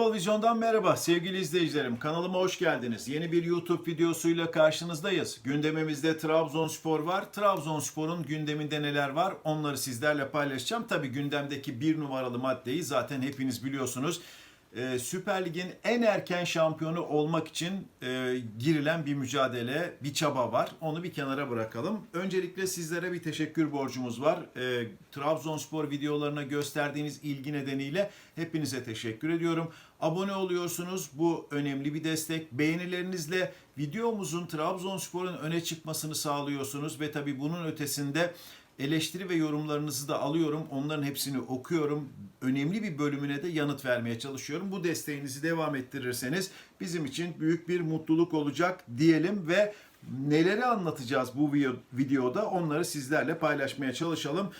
Futbol Vizyon'dan merhaba sevgili izleyicilerim. Kanalıma hoş geldiniz. Yeni bir YouTube videosuyla karşınızdayız. Gündemimizde Trabzonspor var. Trabzonspor'un gündeminde neler var onları sizlerle paylaşacağım. Tabi gündemdeki bir numaralı maddeyi zaten hepiniz biliyorsunuz. Ee, Süper Lig'in en erken şampiyonu olmak için e, girilen bir mücadele, bir çaba var. Onu bir kenara bırakalım. Öncelikle sizlere bir teşekkür borcumuz var. Ee, Trabzonspor videolarına gösterdiğiniz ilgi nedeniyle hepinize teşekkür ediyorum. Abone oluyorsunuz. Bu önemli bir destek. Beğenilerinizle videomuzun Trabzonspor'un öne çıkmasını sağlıyorsunuz ve tabii bunun ötesinde eleştiri ve yorumlarınızı da alıyorum. Onların hepsini okuyorum. Önemli bir bölümüne de yanıt vermeye çalışıyorum. Bu desteğinizi devam ettirirseniz bizim için büyük bir mutluluk olacak diyelim ve neleri anlatacağız bu video- videoda onları sizlerle paylaşmaya çalışalım.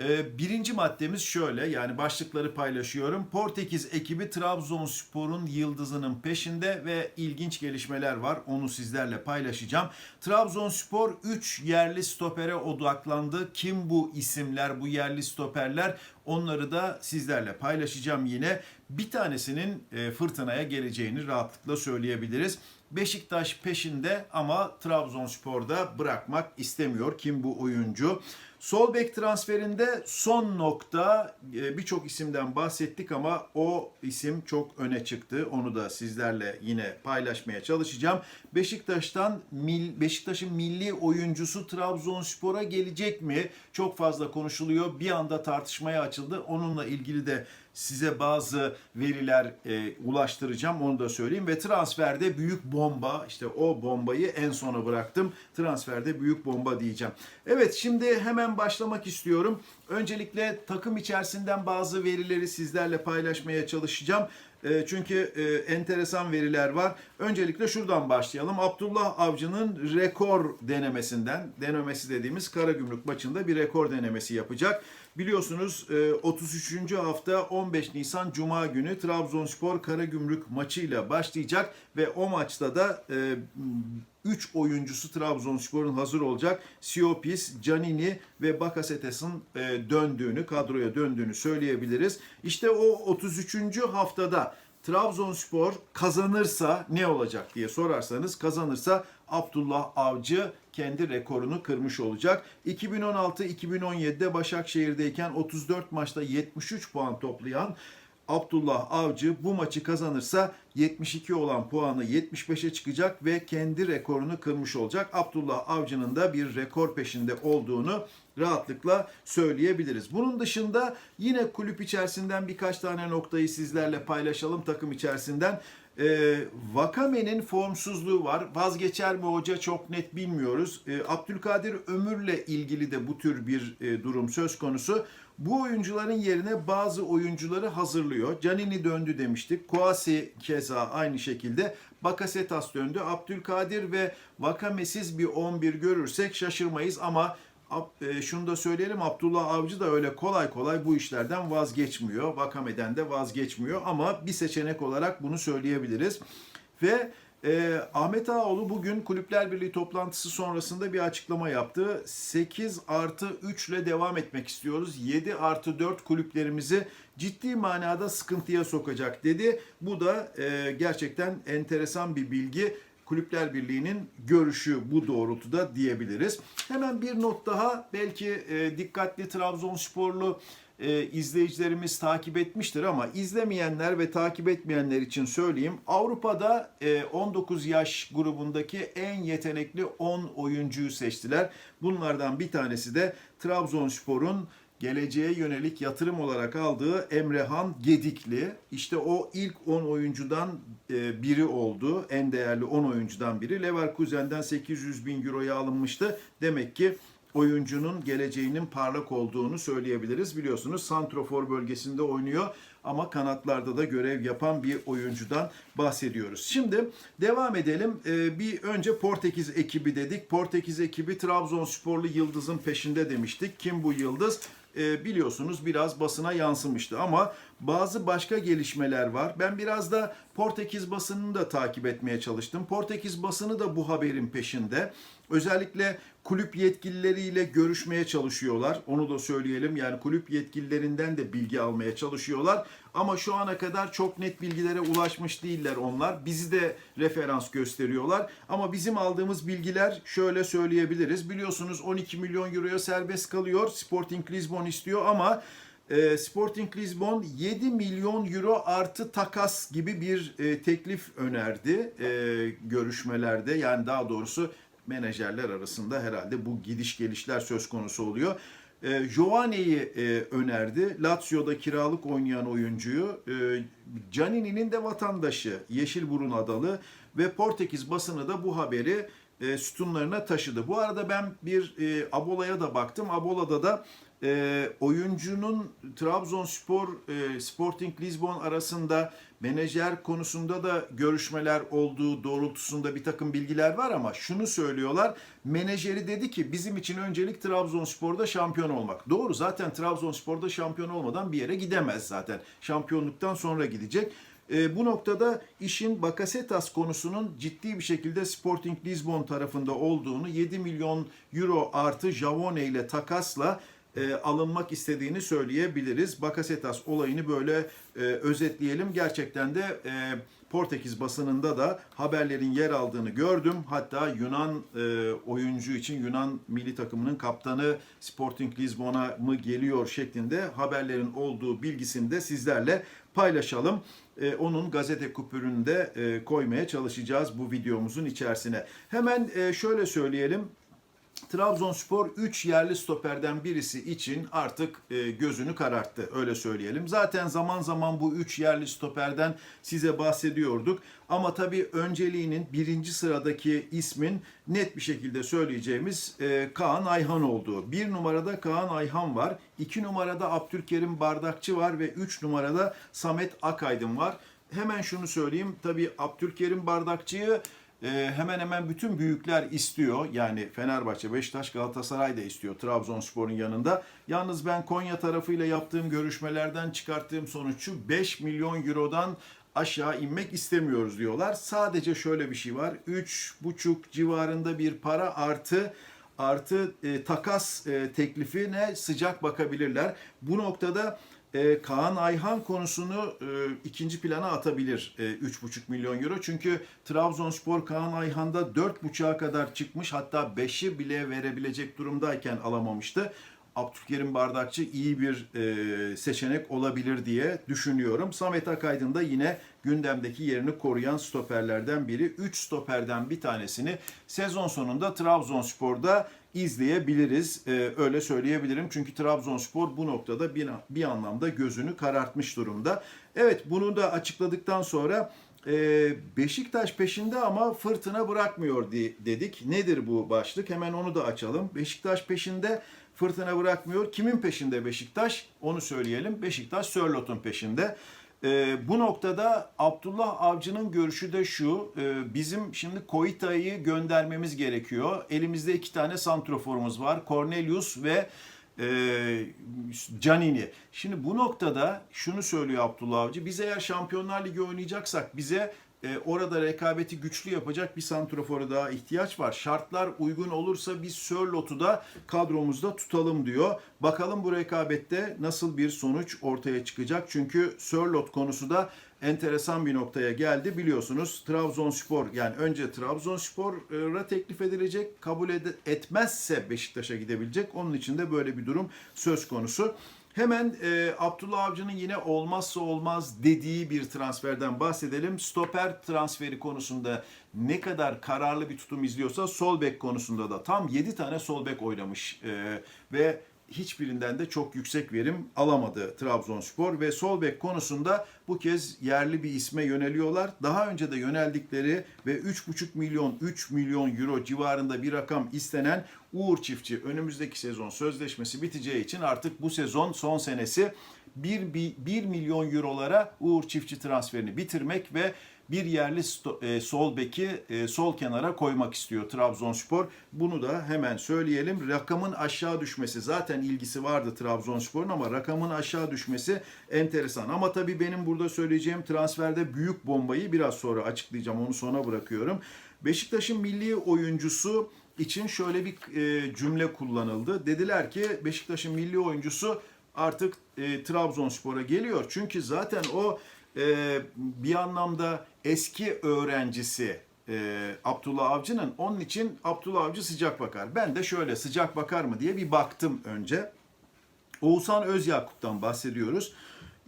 Ee, Birinci maddemiz şöyle yani başlıkları paylaşıyorum. Portekiz ekibi Trabzonspor'un yıldızının peşinde ve ilginç gelişmeler var. Onu sizlerle paylaşacağım. Trabzonspor 3 yerli stopere odaklandı. Kim bu isimler, bu yerli stoperler? Onları da sizlerle paylaşacağım yine. Bir tanesinin e, fırtınaya geleceğini rahatlıkla söyleyebiliriz. Beşiktaş peşinde ama Trabzonspor'da bırakmak istemiyor. Kim bu oyuncu? Sol bek transferinde son nokta e, birçok isimden bahsettik ama o isim çok öne çıktı. Onu da sizlerle yine paylaşmaya çalışacağım. Beşiktaş'tan Beşiktaş'ın milli oyuncusu Trabzonspor'a gelecek mi? Çok fazla konuşuluyor. Bir anda tartışmaya açıldı. Onunla ilgili de size bazı veriler e, ulaştıracağım onu da söyleyeyim ve transferde büyük bomba işte o bombayı en sona bıraktım transferde büyük bomba diyeceğim. Evet şimdi hemen başlamak istiyorum. Öncelikle takım içerisinden bazı verileri sizlerle paylaşmaya çalışacağım. E, Çünkü e, enteresan veriler var. Öncelikle şuradan başlayalım. Abdullah Avcı'nın rekor denemesinden, denemesi dediğimiz Karagümrük maçında bir rekor denemesi yapacak. Biliyorsunuz e, 33. hafta 15 Nisan Cuma günü Trabzonspor Karagümrük maçıyla başlayacak ve o maçta da 3 oyuncusu Trabzonspor'un hazır olacak. Siopis, Canini ve Bakasetas'ın e, döndüğünü, kadroya döndüğünü söyleyebiliriz. İşte o 33. haftada Trabzonspor kazanırsa ne olacak diye sorarsanız kazanırsa Abdullah Avcı kendi rekorunu kırmış olacak. 2016-2017'de Başakşehir'deyken 34 maçta 73 puan toplayan Abdullah Avcı bu maçı kazanırsa 72 olan puanı 75'e çıkacak ve kendi rekorunu kırmış olacak. Abdullah Avcı'nın da bir rekor peşinde olduğunu rahatlıkla söyleyebiliriz. Bunun dışında yine kulüp içerisinden birkaç tane noktayı sizlerle paylaşalım takım içerisinden. E, Vakame'nin formsuzluğu var. Vazgeçer mi hoca çok net bilmiyoruz. E, Abdülkadir Ömür'le ilgili de bu tür bir e, durum söz konusu. Bu oyuncuların yerine bazı oyuncuları hazırlıyor. Canini döndü demiştik. Kouassi keza aynı şekilde. Bakasetas döndü. Abdülkadir ve Vakame'siz bir 11 görürsek şaşırmayız ama şunu da söyleyelim Abdullah Avcı da öyle kolay kolay bu işlerden vazgeçmiyor. Vakame'den de vazgeçmiyor ama bir seçenek olarak bunu söyleyebiliriz. Ve e, Ahmet Ağaoğlu bugün Kulüpler Birliği toplantısı sonrasında bir açıklama yaptı. 8 artı 3 ile devam etmek istiyoruz. 7 artı 4 kulüplerimizi ciddi manada sıkıntıya sokacak dedi. Bu da e, gerçekten enteresan bir bilgi. Kulüpler Birliği'nin görüşü bu doğrultuda diyebiliriz. Hemen bir not daha belki e, dikkatli Trabzonsporlu e, izleyicilerimiz takip etmiştir ama izlemeyenler ve takip etmeyenler için söyleyeyim. Avrupa'da e, 19 yaş grubundaki en yetenekli 10 oyuncuyu seçtiler. Bunlardan bir tanesi de Trabzonspor'un geleceğe yönelik yatırım olarak aldığı Emrehan Gedikli. İşte o ilk 10 oyuncudan e, biri oldu. En değerli 10 oyuncudan biri. Leverkusen'den 800 bin euroya alınmıştı. Demek ki oyuncunun geleceğinin parlak olduğunu söyleyebiliriz. Biliyorsunuz Santrofor bölgesinde oynuyor ama kanatlarda da görev yapan bir oyuncudan bahsediyoruz. Şimdi devam edelim. Ee, bir önce Portekiz ekibi dedik. Portekiz ekibi Trabzonsporlu Yıldız'ın peşinde demiştik. Kim bu Yıldız? Ee, biliyorsunuz biraz basına yansımıştı ama bazı başka gelişmeler var. Ben biraz da Portekiz basınını da takip etmeye çalıştım. Portekiz basını da bu haberin peşinde. Özellikle kulüp yetkilileriyle görüşmeye çalışıyorlar. Onu da söyleyelim. Yani kulüp yetkililerinden de bilgi almaya çalışıyorlar. Ama şu ana kadar çok net bilgilere ulaşmış değiller onlar. Bizi de referans gösteriyorlar. Ama bizim aldığımız bilgiler şöyle söyleyebiliriz. Biliyorsunuz 12 milyon euroya serbest kalıyor. Sporting Lisbon istiyor ama e, Sporting Lisbon 7 milyon euro artı takas gibi bir e, teklif önerdi e, görüşmelerde. Yani daha doğrusu menajerler arasında herhalde bu gidiş gelişler söz konusu oluyor. E, Giovanni'yi e, önerdi. Lazio'da kiralık oynayan oyuncuyu. E, Canini'nin de vatandaşı. Yeşilburun adalı ve Portekiz basını da bu haberi e, sütunlarına taşıdı. Bu arada ben bir e, Abola'ya da baktım. Abola'da da e, oyuncunun Trabzonspor, e, Sporting Lisbon arasında menajer konusunda da görüşmeler olduğu doğrultusunda bir takım bilgiler var ama şunu söylüyorlar. Menajeri dedi ki bizim için öncelik Trabzonspor'da şampiyon olmak. Doğru zaten Trabzonspor'da şampiyon olmadan bir yere gidemez zaten. Şampiyonluktan sonra gidecek. E, bu noktada işin Bakasetas konusunun ciddi bir şekilde Sporting Lisbon tarafında olduğunu 7 milyon euro artı Javone ile takasla e, alınmak istediğini söyleyebiliriz. Bakasetas olayını böyle e, özetleyelim. Gerçekten de e, Portekiz basınında da haberlerin yer aldığını gördüm. Hatta Yunan e, oyuncu için Yunan milli takımının kaptanı Sporting Lisbon'a mı geliyor şeklinde haberlerin olduğu bilgisini de sizlerle paylaşalım. E, onun gazete kupürünü de e, koymaya çalışacağız bu videomuzun içerisine. Hemen e, şöyle söyleyelim. Trabzonspor 3 yerli stoperden birisi için artık e, gözünü kararttı öyle söyleyelim. Zaten zaman zaman bu 3 yerli stoperden size bahsediyorduk. Ama tabii önceliğinin birinci sıradaki ismin net bir şekilde söyleyeceğimiz e, Kaan Ayhan olduğu. Bir numarada Kaan Ayhan var. iki numarada Abdülkerim Bardakçı var ve üç numarada Samet Akaydın var. Hemen şunu söyleyeyim. Tabii Abdülkerim Bardakçı'yı e, hemen hemen bütün büyükler istiyor. Yani Fenerbahçe, Beşiktaş, Galatasaray da istiyor Trabzonspor'un yanında. Yalnız ben Konya tarafıyla yaptığım görüşmelerden çıkarttığım sonuç şu 5 milyon eurodan aşağı inmek istemiyoruz diyorlar. Sadece şöyle bir şey var. 3,5 civarında bir para artı artı e, takas e, teklifine sıcak bakabilirler. Bu noktada e, Kaan Ayhan konusunu e, ikinci plana atabilir e, 3,5 milyon euro. Çünkü Trabzonspor Kaan Ayhan'da 4,5'a kadar çıkmış hatta 5'i bile verebilecek durumdayken alamamıştı. Abdülkerim Bardakçı iyi bir e, seçenek olabilir diye düşünüyorum. Samet Akaydın da yine gündemdeki yerini koruyan stoperlerden biri. 3 stoperden bir tanesini sezon sonunda Trabzonspor'da izleyebiliriz. E, öyle söyleyebilirim. Çünkü Trabzonspor bu noktada bir, bir anlamda gözünü karartmış durumda. Evet bunu da açıkladıktan sonra e, Beşiktaş peşinde ama fırtına bırakmıyor dedik. Nedir bu başlık? Hemen onu da açalım. Beşiktaş peşinde fırtına bırakmıyor. Kimin peşinde Beşiktaş? Onu söyleyelim. Beşiktaş Sörlot'un peşinde. E, bu noktada Abdullah Avcı'nın görüşü de şu. E, bizim şimdi Koita'yı göndermemiz gerekiyor. Elimizde iki tane santroforumuz var. Cornelius ve e, Canini. Şimdi bu noktada şunu söylüyor Abdullah Avcı. Biz eğer Şampiyonlar Ligi oynayacaksak bize e, orada rekabeti güçlü yapacak bir santrofora daha ihtiyaç var. Şartlar uygun olursa biz Sörlot'u da kadromuzda tutalım diyor. Bakalım bu rekabette nasıl bir sonuç ortaya çıkacak. Çünkü Sörlot konusu da enteresan bir noktaya geldi. Biliyorsunuz Trabzonspor yani önce Trabzonspor'a teklif edilecek. Kabul ed- etmezse Beşiktaş'a gidebilecek. Onun için de böyle bir durum söz konusu. Hemen e, Abdullah Avcı'nın yine olmazsa olmaz dediği bir transferden bahsedelim. Stoper transferi konusunda ne kadar kararlı bir tutum izliyorsa sol bek konusunda da tam 7 tane sol bek oynamış e, ve hiçbirinden de çok yüksek verim alamadı Trabzonspor ve sol bek konusunda bu kez yerli bir isme yöneliyorlar. Daha önce de yöneldikleri ve 3,5 milyon 3 milyon euro civarında bir rakam istenen Uğur Çiftçi önümüzdeki sezon sözleşmesi biteceği için artık bu sezon son senesi 1, 1 milyon eurolara Uğur Çiftçi transferini bitirmek ve bir yerli e, sol beki e, sol kenara koymak istiyor Trabzonspor. Bunu da hemen söyleyelim. Rakamın aşağı düşmesi zaten ilgisi vardı Trabzonspor'un ama rakamın aşağı düşmesi enteresan. Ama tabii benim burada söyleyeceğim transferde büyük bombayı biraz sonra açıklayacağım. Onu sona bırakıyorum. Beşiktaş'ın milli oyuncusu için şöyle bir e, cümle kullanıldı. Dediler ki Beşiktaş'ın milli oyuncusu artık Trabzonspor'a geliyor. Çünkü zaten o e, bir anlamda eski öğrencisi e, Abdullah Avcı'nın. Onun için Abdullah Avcı sıcak bakar. Ben de şöyle sıcak bakar mı diye bir baktım önce. Oğuzhan Özyakup'tan bahsediyoruz.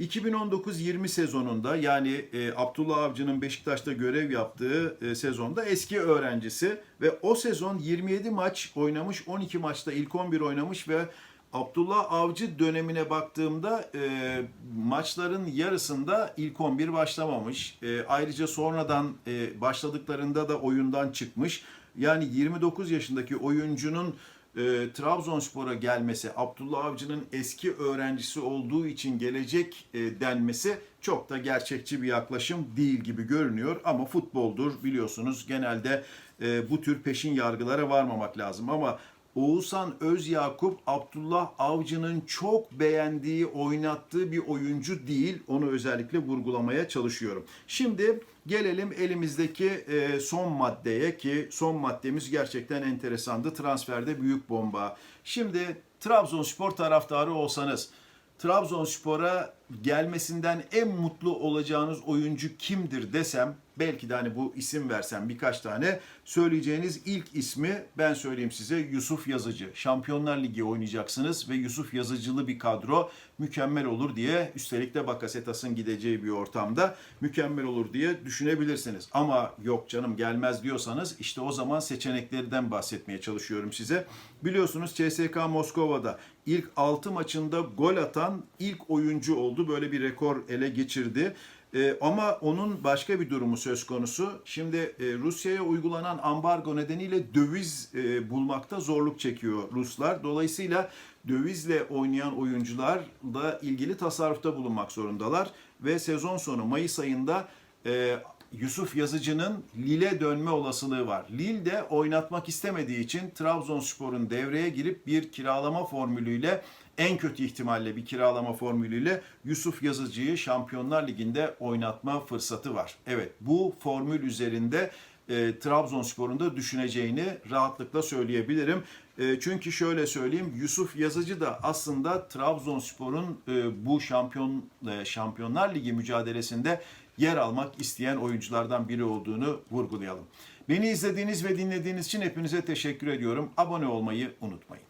2019-20 sezonunda yani e, Abdullah Avcı'nın Beşiktaş'ta görev yaptığı e, sezonda eski öğrencisi ve o sezon 27 maç oynamış, 12 maçta ilk 11 oynamış ve Abdullah Avcı dönemine baktığımda e, maçların yarısında ilk 11 başlamamış. E, ayrıca sonradan e, başladıklarında da oyundan çıkmış. Yani 29 yaşındaki oyuncunun e, Trabzonspor'a gelmesi, Abdullah Avcı'nın eski öğrencisi olduğu için gelecek e, denmesi çok da gerçekçi bir yaklaşım değil gibi görünüyor. Ama futboldur biliyorsunuz genelde e, bu tür peşin yargılara varmamak lazım. Ama Oğuzhan Özyakup Abdullah Avcı'nın çok beğendiği, oynattığı bir oyuncu değil. Onu özellikle vurgulamaya çalışıyorum. Şimdi gelelim elimizdeki e, son maddeye ki son maddemiz gerçekten enteresandı. Transferde büyük bomba. Şimdi Trabzonspor taraftarı olsanız Trabzonspor'a gelmesinden en mutlu olacağınız oyuncu kimdir desem belki de hani bu isim versem birkaç tane söyleyeceğiniz ilk ismi ben söyleyeyim size Yusuf Yazıcı. Şampiyonlar Ligi oynayacaksınız ve Yusuf Yazıcılı bir kadro mükemmel olur diye üstelik de Bakasetas'ın gideceği bir ortamda mükemmel olur diye düşünebilirsiniz. Ama yok canım gelmez diyorsanız işte o zaman seçeneklerden bahsetmeye çalışıyorum size. Biliyorsunuz CSK Moskova'da ilk 6 maçında gol atan ilk oyuncu oldu. Böyle bir rekor ele geçirdi. Ee, ama onun başka bir durumu söz konusu. Şimdi e, Rusya'ya uygulanan ambargo nedeniyle döviz e, bulmakta zorluk çekiyor Ruslar. Dolayısıyla dövizle oynayan oyuncularla ilgili tasarrufta bulunmak zorundalar. Ve sezon sonu Mayıs ayında e, Yusuf Yazıcı'nın Lille dönme olasılığı var. Lille de oynatmak istemediği için Trabzonspor'un devreye girip bir kiralama formülüyle en kötü ihtimalle bir kiralama formülüyle Yusuf Yazıcı'yı Şampiyonlar Ligi'nde oynatma fırsatı var. Evet bu formül üzerinde e, Trabzonspor'un da düşüneceğini rahatlıkla söyleyebilirim. E, çünkü şöyle söyleyeyim Yusuf Yazıcı da aslında Trabzonspor'un e, bu şampiyon e, Şampiyonlar Ligi mücadelesinde yer almak isteyen oyunculardan biri olduğunu vurgulayalım. Beni izlediğiniz ve dinlediğiniz için hepinize teşekkür ediyorum. Abone olmayı unutmayın.